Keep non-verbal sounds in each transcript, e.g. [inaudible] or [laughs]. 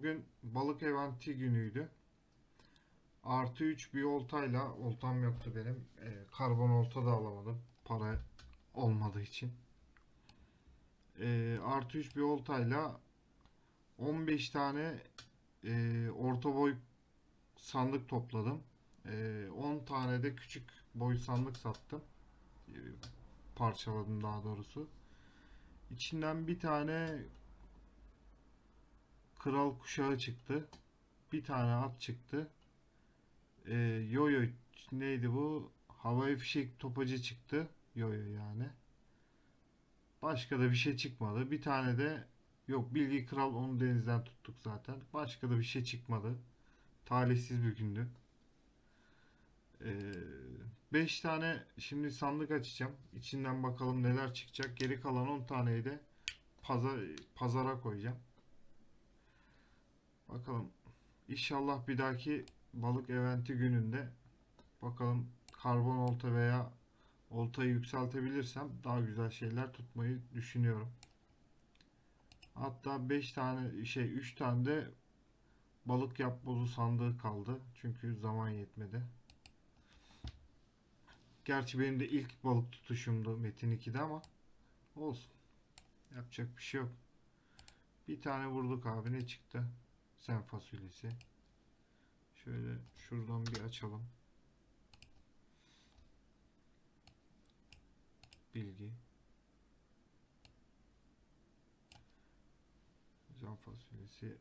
bugün balık eventi günüydü. Artı 3 bir oltayla, oltam yoktu benim. Ee, karbon olta da alamadım. Para olmadığı için. Ee, artı 3 bir oltayla 15 tane e, orta boy sandık topladım. Ee, 10 tane de küçük boy sandık sattım. Ee, parçaladım daha doğrusu. İçinden bir tane kral kuşağı çıktı. Bir tane at çıktı. Ee, yoyo neydi bu? Havai fişek topacı çıktı. Yoyo yani. Başka da bir şey çıkmadı. Bir tane de yok bilgi kral onu denizden tuttuk zaten. Başka da bir şey çıkmadı. Talihsiz bir gündü. 5 tane şimdi sandık açacağım. İçinden bakalım neler çıkacak. Geri kalan 10 taneyi de pazar, pazara koyacağım. Bakalım. İnşallah bir dahaki balık eventi gününde bakalım karbon olta veya oltayı yükseltebilirsem daha güzel şeyler tutmayı düşünüyorum. Hatta 5 tane şey 3 tane de balık yapbozu sandığı kaldı. Çünkü zaman yetmedi. Gerçi benim de ilk balık tutuşumdu Metin 2'de ama olsun. Yapacak bir şey yok. Bir tane vurduk abi ne çıktı? Sen fasulyesi. Şöyle şuradan bir açalım. Bilgi. Can fasulyesi.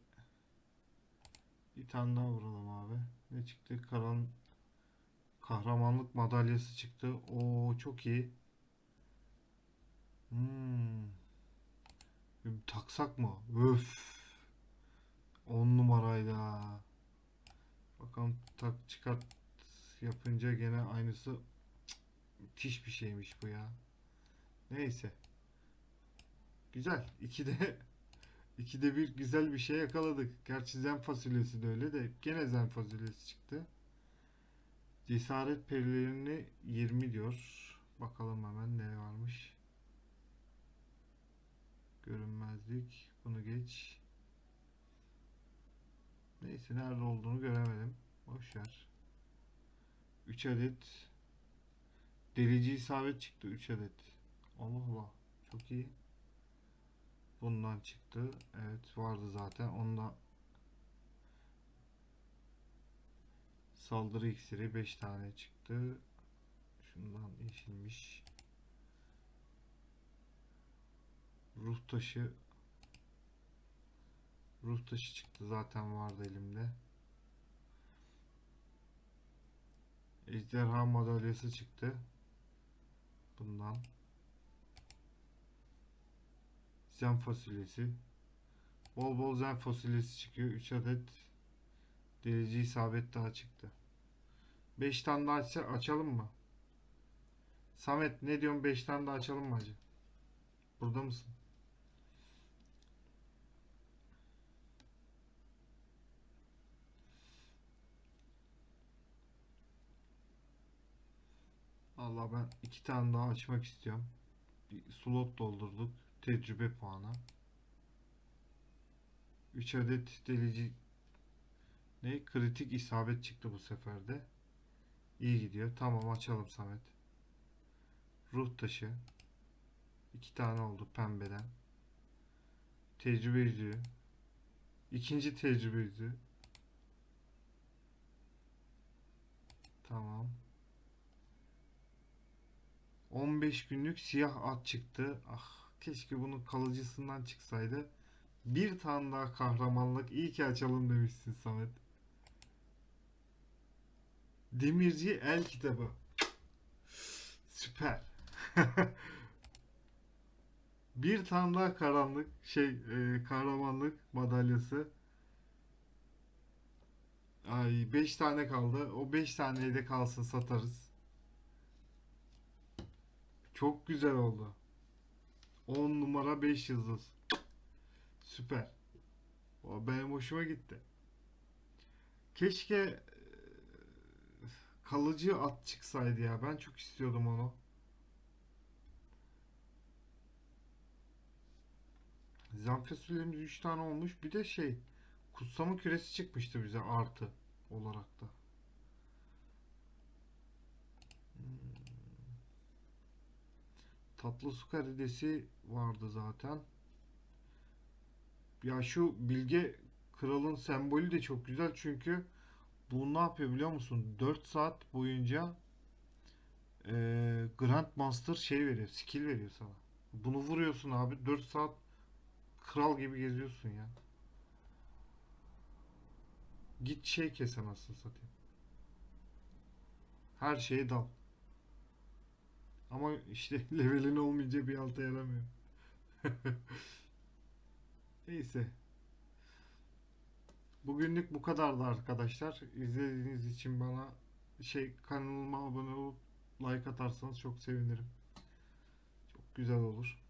Bir tane daha vuralım abi. Ne çıktı? Karan kahramanlık madalyası çıktı. Oo çok iyi. Hmm. Taksak mı? Öf. 10 numaraydı ha. Bakalım tak çıkart yapınca gene aynısı müthiş bir şeymiş bu ya. Neyse. Güzel. İkide [laughs] ikide bir güzel bir şey yakaladık. Gerçi zen fasulyesi de öyle de gene zen fasulyesi çıktı. Cesaret perilerini 20 diyor. Bakalım hemen ne varmış. Görünmezlik. Bunu geç. Neyse nerede olduğunu göremedim. Boş ver. 3 adet delici isabet çıktı 3 adet. Allah Allah. Çok iyi. Bundan çıktı. Evet vardı zaten. Onda saldırı iksiri 5 tane çıktı. Şundan yeşilmiş. Ruh taşı Ruh taşı çıktı zaten vardı elimde. Ejderha madalyası çıktı. Bundan. Zen fasulyesi. Bol bol zen fasulyesi çıkıyor. 3 adet delici isabet daha çıktı. 5 tane daha aç- açalım mı? Samet ne diyorsun 5 tane daha açalım mı hacı? Burada mısın? Allah ben iki tane daha açmak istiyorum. Bir slot doldurduk. Tecrübe puanı. 3 adet delici ne? Kritik isabet çıktı bu sefer de. İyi gidiyor. Tamam açalım Samet. Ruh taşı. İki tane oldu pembeden. Tecrübe yüzüğü. İkinci tecrübe yüzüğü. Tamam. 15 günlük siyah at çıktı. Ah keşke bunun kalıcısından çıksaydı. Bir tane daha kahramanlık. İyi ki açalım demişsin Samet. Demirci El kitabı. Süper. [laughs] bir tane daha karanlık şey e, kahramanlık madalyası. Ay 5 tane kaldı. O 5 taneyi de kalsın satarız. Çok güzel oldu. 10 numara 5 yıldız. Süper. O benim hoşuma gitti. Keşke e, kalıcı at çıksaydı ya. Ben çok istiyordum onu. Zen fasulyemiz 3 tane olmuş. Bir de şey kutsama küresi çıkmıştı bize artı olarak da. Tatlı su karidesi vardı zaten. Ya şu bilge kralın sembolü de çok güzel çünkü bu ne yapıyor biliyor musun? 4 saat boyunca eee Grandmaster şey veriyor, skill veriyor sana. Bunu vuruyorsun abi 4 saat kral gibi geziyorsun ya. Git şey kes anasını satayım. Her şeye dal. Ama işte [laughs] levelin olmayınca bir alta yaramıyor. [laughs] Neyse. Bugünlük bu kadardı arkadaşlar. İzlediğiniz için bana şey kanalıma abone olup like atarsanız çok sevinirim. Çok güzel olur.